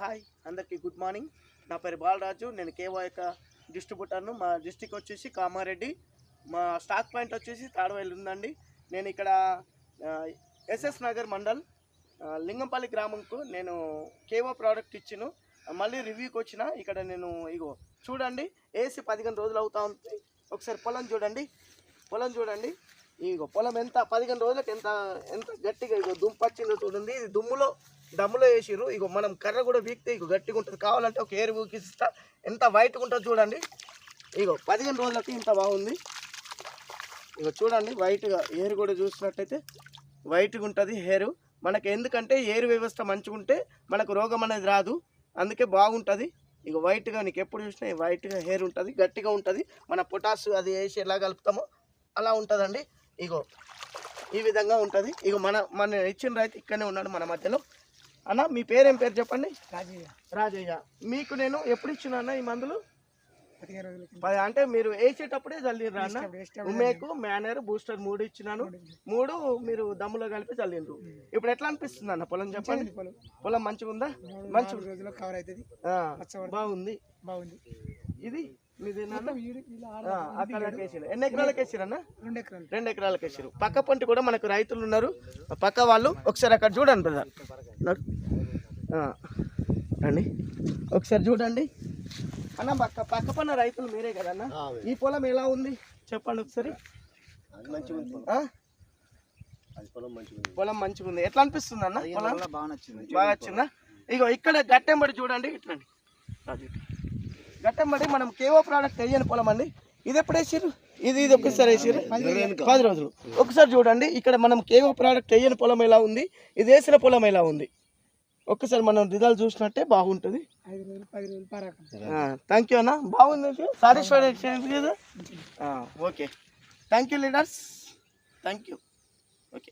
Hi అందరికీ good morning. నా పేరు బాలరాజు నేను కేవో యొక్క డిస్ట్రిబ్యూటర్ను. మా డిస్టిక్ వచ్చేసి కామారెడ్డి. మా స్టాక్ పాయింట్ వచ్చేసి తాడవేలు ఉందండి. నేను ఇక్కడ ఎస్ఎస్ నగర్ మండల్ లింగంపల్లి గ్రామంకు నేను కేవో ప్రోడక్ట్ ఇచ్చిను. మళ్ళీ రివ్యూకి వచ్చిన ఇక్కడ నేను ఇగో చూడండి ఏసీ పదిహేను రోజులు అవుతా ఉంది. ఒకసారి పొలం చూడండి పొలం చూడండి. ఇగో పొలం ఎంత పదిహేను రోజులకు ఎంత ఎంత గట్టిగా ఇగో దుమ్ము చూడండి. ఇది దుమ్ములో దమ్ములో వేసిర్రు. ఇగో మనం కర్ర కూడా వీక్తే ఇగో గట్టిగా ఉంటుంది. కావాలంటే ఒక ఏరు ఊకిస్తా ఎంత వైట్గా ఉంటుంది చూడండి. ఇగో పదిహేను రోజులకి ఇంత బాగుంది. ఇగో చూడండి వైట్గా ఏరు కూడా చూసినట్టయితే వైట్గా ఉంటుంది హెయిర్ మనకి ఎందుకంటే ఏరు వ్యవస్థ మంచిగా ఉంటే మనకు రోగం అనేది రాదు. అందుకే బాగుంటుంది. ఇక వైట్గా నీకు ఎప్పుడు చూసినా వైట్గా హెయిర్ ఉంటుంది గట్టిగా ఉంటుంది. మన పొటాస్ అది వేసి ఎలా కలుపుతామో అలా ఉంటుందండి. ఇగో ఈ విధంగా ఉంటుంది. ఇక మన మన ఇచ్చిన రైతు ఇక్కడనే ఉన్నాడు మన మధ్యలో. అన్న మీ పేరేం పేరు చెప్పండి? రాజయ్య. రాజయ్య. మీకు నేను ఎప్పుడు ఇచ్చిన అన్న ఈ మందులు? అంటే మీరు వేసేటప్పుడే చల్లిండ్రా అన్న? ఉమేకు మేనర్ బూస్టర్ మూడు ఇచ్చినాను. మూడు మీరు దమ్ములో కలిపి చల్లిండ్రు ఇప్పుడు ఎట్లా అనిపిస్తుంది అన్న పొలం చెప్పండి? పొలం. మంచిగా ఉందా మంచి బాగుంది. బాగుంది. ఇది ఎన్ని ఎకరాలకు వేసిరన్న రెండు ఎకరాలు. రెండు ఎకరాలకు వేసిరు పక్క పంటి కూడా మనకు రైతులు ఉన్నారు. పక్క వాళ్ళు ఒకసారి అక్కడ చూడండి బ్రదర్ రండి. ఒకసారి చూడండి. అన్న పక్క పక్క పన్న రైతులు మీరే కదన్న ఈ పొలం ఎలా ఉంది? చెప్పండి ఒకసారి. ఆ? పొలం మంచిగా ఉంది. ఎట్లా అనిపిస్తుంది అన్న పొలం? బాగా నచ్చింది. బాగా వచ్చిందా ఇగో ఇక్కడ గట్టెంబడి చూడండి ఇట్లండి ఇటు. గట్టెంబడి మనం కేవో ప్రోడక్ట్ వేయని పొలం అండి ఇది ఎప్పుడు వేసారు ఇది ఇది ఒకసారి వేసారు పది రోజులు. ఒకసారి చూడండి ఇక్కడ మనం కేవో ప్రోడక్ట్ వేయని పొలం ఎలా ఉంది? ఇది వేసిన పొలం ఎలా ఉంది? ఒక్కసారి మనం రిజల్ట్ చూసినట్టే బాగుంటుంది. థ్యాంక్ యూ అన్న. బాగుంది సాటిస్ఫైడ్ కదా? Okay thank you leaders thank you okay